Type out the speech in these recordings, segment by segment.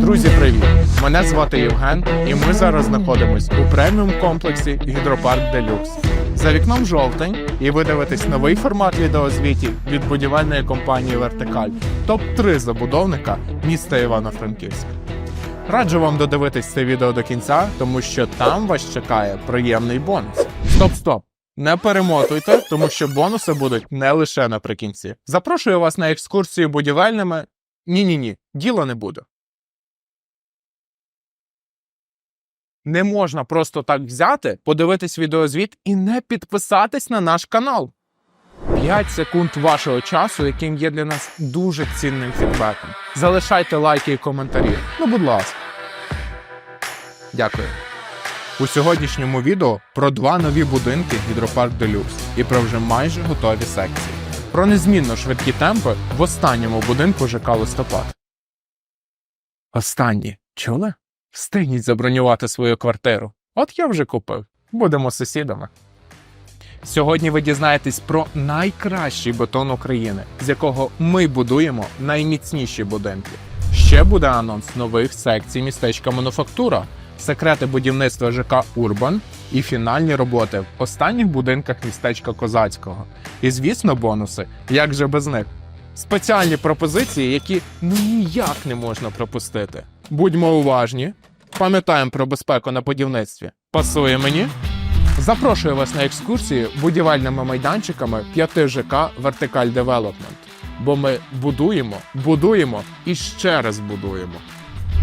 Друзі, привіт! Мене звати Євген, і ми зараз знаходимось у преміум комплексі Гідропарк Делюкс. За вікном жовтень, і ви дивитесь новий формат відеозвітів від будівельної компанії Вертикаль топ 3 забудовника міста Івано-Франківськ. Раджу вам додивитись це відео до кінця, тому що там вас чекає приємний бонус. Стоп, стоп! Не перемотуйте, тому що бонуси будуть не лише наприкінці. Запрошую вас на екскурсію будівельними. Ні, ні, діло не буде. Не можна просто так взяти, подивитись відеозвіт і не підписатись на наш канал. 5 секунд вашого часу, яким є для нас дуже цінним фідбеком. Залишайте лайки і коментарі. Ну, будь ласка. Дякую. У сьогоднішньому відео про два нові будинки Гідропарк Делюкс і про вже майже готові секції. Про незмінно швидкі темпи в останньому будинку ЖК Листопад. Останні. Чули? Встигніть забронювати свою квартиру. От я вже купив. Будемо сусідами. Сьогодні ви дізнаєтесь про найкращий бетон України, з якого ми будуємо найміцніші будинки. Ще буде анонс нових секцій містечка Мануфактура, секрети будівництва ЖК Урбан і фінальні роботи в останніх будинках містечка Козацького. І звісно, бонуси, як же без них. Спеціальні пропозиції, які ну ніяк не можна пропустити. Будьмо уважні, пам'ятаємо про безпеку на будівництві. Пасує мені? Запрошую вас на екскурсію будівельними майданчиками 5 ЖК Вертикаль Девелопмент. Бо ми будуємо, будуємо і ще раз будуємо.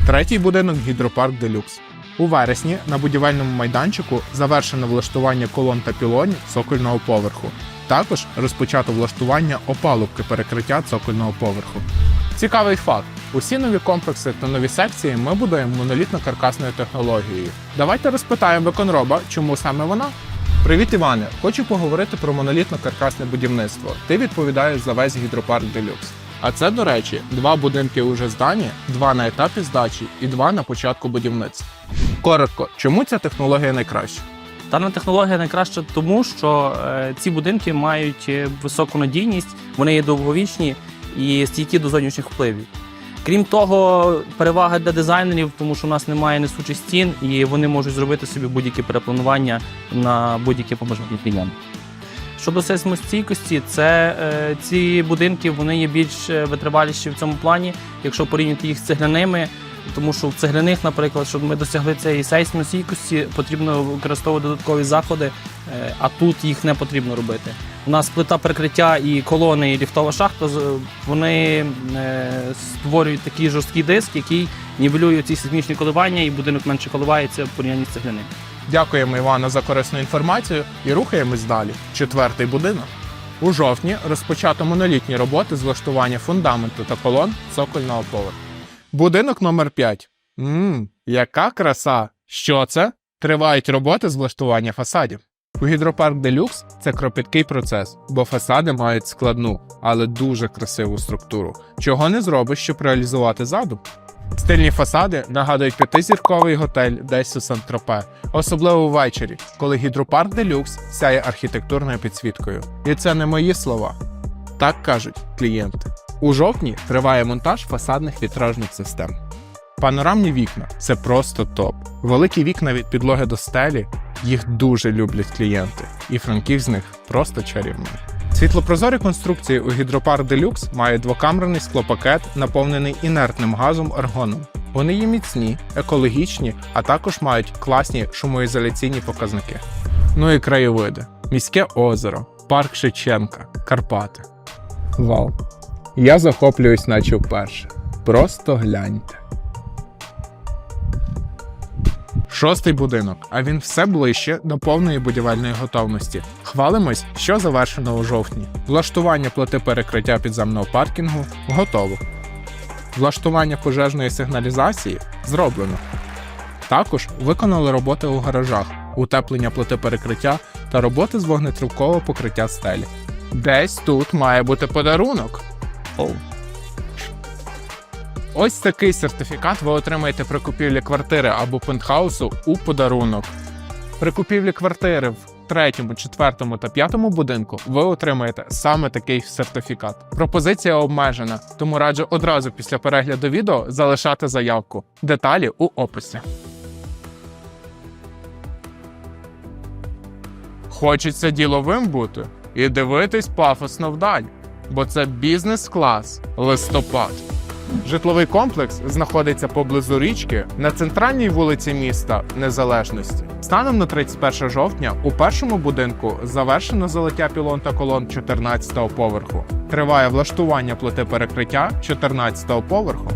Третій будинок Гідропарк Делюкс. У вересні на будівельному майданчику завершено влаштування колон та пілонів цокольного поверху. Також розпочато влаштування опалубки перекриття цокольного поверху. Цікавий факт: усі нові комплекси та нові секції ми будуємо монолітно-каркасною технологією. Давайте розпитаємо виконроба, чому саме вона. Привіт, Іване! Хочу поговорити про монолітно-каркасне будівництво. Ти відповідаєш за весь гідропарк Делюкс. А це, до речі, два будинки уже здані, два на етапі здачі і два на початку будівництва. Коротко, чому ця технологія найкраща? Дана технологія найкраща тому, що е, ці будинки мають е, високу надійність, вони є довговічні і стійкі до зовнішніх впливів. Крім того, перевага для дизайнерів, тому що у нас немає несучих стін, і вони можуть зробити собі будь-які перепланування на будь-яке побажання клієнта. Щодо сейсмостійкості, це е, ці будинки вони є більш е, витриваліші в цьому плані, якщо порівняти їх з цегляними. Тому що в цегляних, наприклад, щоб ми досягли цієї сейсмостійкості, потрібно використовувати додаткові заходи, е, а тут їх не потрібно робити. У нас плита перекриття і колони, і ліфтова шахта вони е, створюють такий жорсткий диск, який нівелює ці сейсмічні коливання, і будинок менше коливається в порівнянні з цегляним. Дякуємо Івану за корисну інформацію і рухаємось далі. Четвертий будинок. У жовтні розпочато монолітні роботи з влаштування фундаменту та колон цокольного поверху. Будинок номер 5. Мм, яка краса! Що це? Тривають роботи з влаштування фасадів. У гідропарк Делюкс це кропіткий процес, бо фасади мають складну, але дуже красиву структуру, чого не зробиш, щоб реалізувати задум. Стильні фасади нагадують п'ятизірковий готель десь у Сан-Тропе, особливо ввечері, коли гідропарк Делюкс сяє архітектурною підсвіткою. І це не мої слова. Так кажуть клієнти. У жовтні триває монтаж фасадних вітражних систем. Панорамні вікна це просто топ. Великі вікна від підлоги до стелі їх дуже люблять клієнти, і франків з них просто чарівний. Світлопрозорі конструкції у гідропарк Делюкс мають двокамерний склопакет, наповнений інертним газом аргоном. Вони є міцні, екологічні, а також мають класні шумоізоляційні показники. Ну і краєвиди: міське озеро, парк Шевченка, Карпати. Вау! Я захоплююсь, наче вперше. Просто гляньте. Шостий будинок, а він все ближче до повної будівельної готовності. Хвалимось, що завершено у жовтні. Влаштування плити перекриття підземного паркінгу готово. Влаштування пожежної сигналізації зроблено. Також виконали роботи у гаражах, утеплення плити перекриття та роботи з вогнетривкового покриття стелі. Десь тут має бути подарунок. Оу. Ось такий сертифікат ви отримаєте при купівлі квартири або пентхаусу у подарунок. При купівлі квартири в третьому, четвертому та п'ятому будинку ви отримаєте саме такий сертифікат. Пропозиція обмежена, тому раджу одразу після перегляду відео залишати заявку. Деталі у описі. Хочеться діловим бути і дивитись пафосно вдаль, бо це бізнес-клас листопад. Житловий комплекс знаходиться поблизу річки на центральній вулиці міста Незалежності. Станом на 31 жовтня у першому будинку завершено залиття пілон та колон 14-го поверху. Триває влаштування плити перекриття 14-го поверху.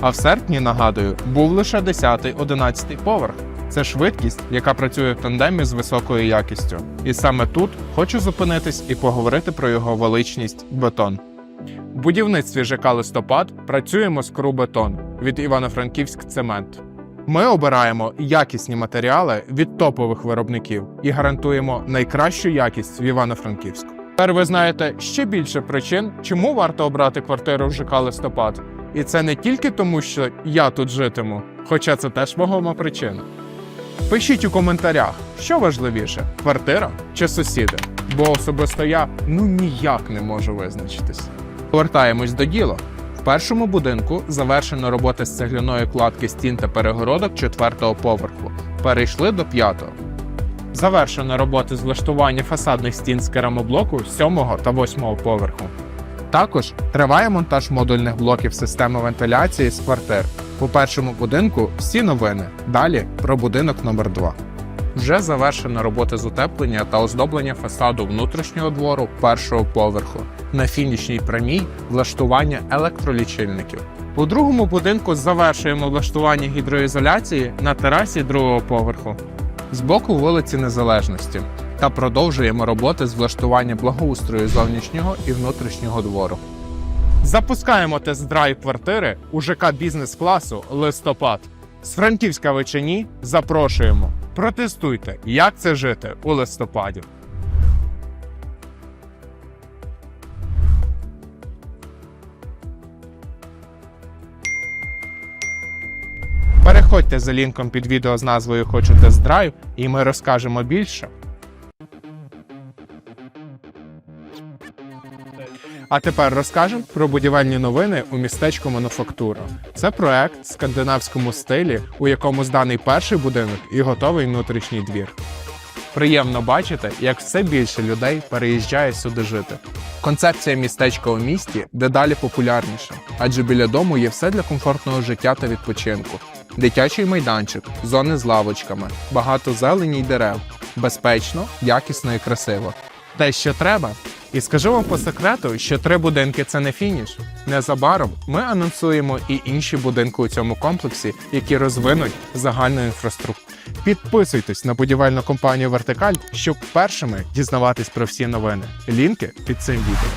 А в серпні, нагадую, був лише 10-11 поверх. Це швидкість, яка працює в тандемі з високою якістю. І саме тут хочу зупинитись і поговорити про його величність бетон. В будівництві ЖК Листопад працюємо з Крубетон від Івано-Франківськ Цемент. Ми обираємо якісні матеріали від топових виробників і гарантуємо найкращу якість в Івано-Франківську. Тепер ви знаєте ще більше причин, чому варто обрати квартиру в ЖК Листопад. І це не тільки тому, що я тут житиму, хоча це теж вагома причина. Пишіть у коментарях, що важливіше: квартира чи сусіди. Бо особисто я ну ніяк не можу визначитись. Повертаємось до діла. В першому будинку завершено роботи з цегляної кладки стін та перегородок четвертого поверху. Перейшли до п'ятого. Завершено роботи з влаштування фасадних стін з керамоблоку сьомого та восьмого поверху. Також триває монтаж модульних блоків системи вентиляції з квартир. У першому будинку всі новини. Далі про будинок номер 2 Вже завершено роботи з утеплення та оздоблення фасаду внутрішнього двору першого поверху. На фінішній прямій влаштування електролічильників. У другому будинку завершуємо влаштування гідроізоляції на терасі другого поверху з боку вулиці Незалежності та продовжуємо роботи з влаштування благоустрою зовнішнього і внутрішнього двору. Запускаємо тест-драйв квартири у ЖК бізнес-класу Листопад. З Франківська Вечині запрошуємо. Протестуйте, як це жити у листопаді. Переходьте за лінком під відео з назвою Хочу тест-драйв, і ми розкажемо більше. А тепер розкажемо про будівельні новини у містечку Мануфактура. Це проект в скандинавському стилі, у якому зданий перший будинок і готовий внутрішній двір. Приємно бачити, як все більше людей переїжджає сюди жити. Концепція містечка у місті дедалі популярніша, адже біля дому є все для комфортного життя та відпочинку: дитячий майданчик, зони з лавочками, багато зелені й дерев, безпечно, якісно і красиво. Те, що треба. І скажу вам по секрету, що три будинки це не фініш. Незабаром ми анонсуємо і інші будинки у цьому комплексі, які розвинуть загальну інфраструктуру. Підписуйтесь на будівельну компанію Вертикаль, щоб першими дізнаватись про всі новини. Лінки під цим відео.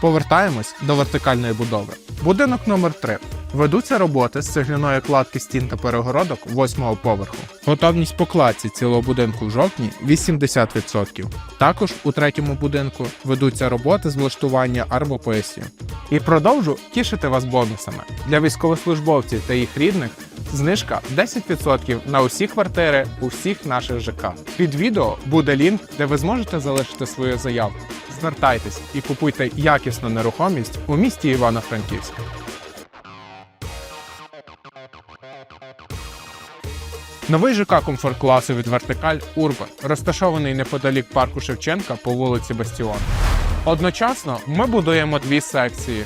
Повертаємось до вертикальної будови. Будинок номер 3 Ведуться роботи з цегляної кладки стін та перегородок восьмого поверху. Готовність по кладці цілого будинку в жовтні 80%. Також у третьому будинку ведуться роботи з влаштування армопоясів. І продовжу тішити вас бонусами для військовослужбовців та їх рідних. Знижка 10% на усі квартири у всіх наших ЖК. Під відео буде лінк, де ви зможете залишити свою заявку. Звертайтесь і купуйте якісну нерухомість у місті Івано-Франківськ. Новий ЖК комфорт класу від Вертикаль Урбан, розташований неподалік парку Шевченка по вулиці Бастіон. Одночасно ми будуємо дві секції.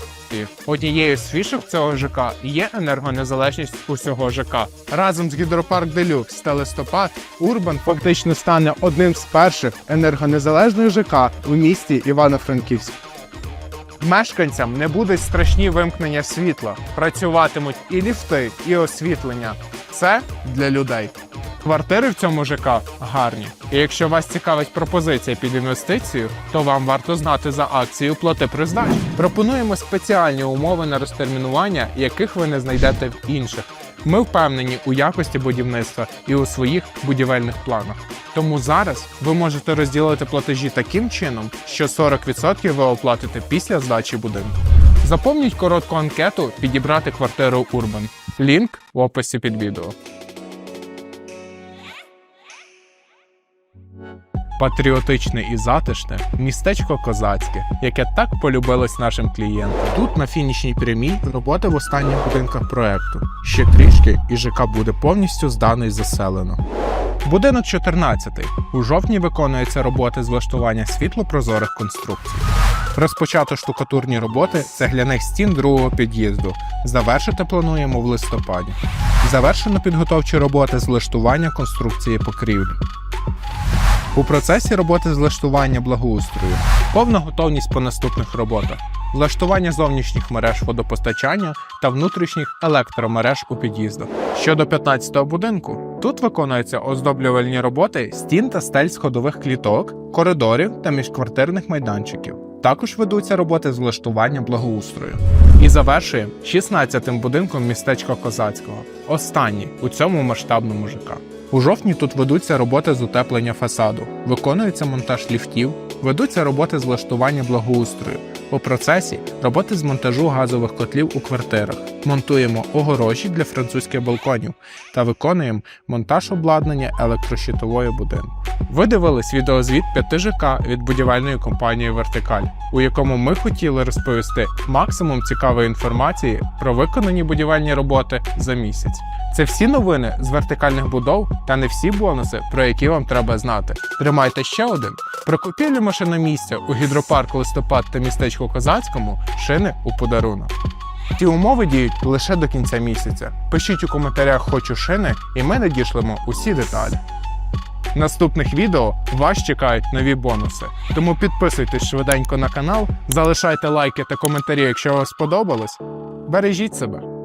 Однією з фішок цього ЖК є енергонезалежність усього ЖК. Разом з гідропарк Делюкс та листопад Урбан фактично стане одним з перших енергонезалежних ЖК у місті Івано-Франківськ. Мешканцям не будуть страшні вимкнення світла, працюватимуть і ліфти, і освітлення. Це для людей. Квартири в цьому ЖК гарні. І якщо вас цікавить пропозиція під інвестицію, то вам варто знати за акцію плати при здачі. Пропонуємо спеціальні умови на розтермінування, яких ви не знайдете в інших. Ми впевнені у якості будівництва і у своїх будівельних планах. Тому зараз ви можете розділити платежі таким чином, що 40% ви оплатите після здачі будинку. Заповніть коротку анкету підібрати квартиру Urban. Лінк в описі під відео. Патріотичне і затишне містечко Козацьке, яке так полюбилось нашим клієнтам. Тут на фінішній прямій роботи в останніх будинках проекту. Ще трішки і ЖК буде повністю здано і заселено. Будинок 14. У жовтні виконуються роботи з влаштування світлопрозорих конструкцій. Розпочато штукатурні роботи цегляних стін другого під'їзду. Завершити плануємо в листопаді. Завершено підготовчі роботи з влаштування конструкції покрівлі. У процесі роботи з влаштування благоустрою. Повна готовність по наступних роботах. Влаштування зовнішніх мереж водопостачання та внутрішніх електромереж у під'їздах. Щодо 15-го будинку, тут виконуються оздоблювальні роботи стін та стель сходових кліток, коридорів та міжквартирних майданчиків. Також ведуться роботи з влаштування благоустрою. І завершує 16-тим будинком містечка Козацького. Останній у цьому масштабному ЖК. У жовтні тут ведуться роботи з утеплення фасаду, виконується монтаж ліфтів, ведуться роботи з влаштування благоустрою. У процесі роботи з монтажу газових котлів у квартирах, монтуємо огорожі для французьких балконів та виконуємо монтаж обладнання електрощитової будинку. Ви дивились відеозвіт 5 ЖК від будівельної компанії Вертикаль, у якому ми хотіли розповісти максимум цікавої інформації про виконані будівельні роботи за місяць. Це всі новини з вертикальних будов та не всі бонуси, про які вам треба знати. Тримайте ще один. Про купівлю машиномісця у гідропарку листопад та містечку Козацькому шини у подарунок. Ці умови діють лише до кінця місяця. Пишіть у коментарях хочу шини, і ми надішлемо усі деталі. В наступних відео вас чекають нові бонуси. Тому підписуйтесь швиденько на канал, залишайте лайки та коментарі, якщо вам сподобалось. Бережіть себе.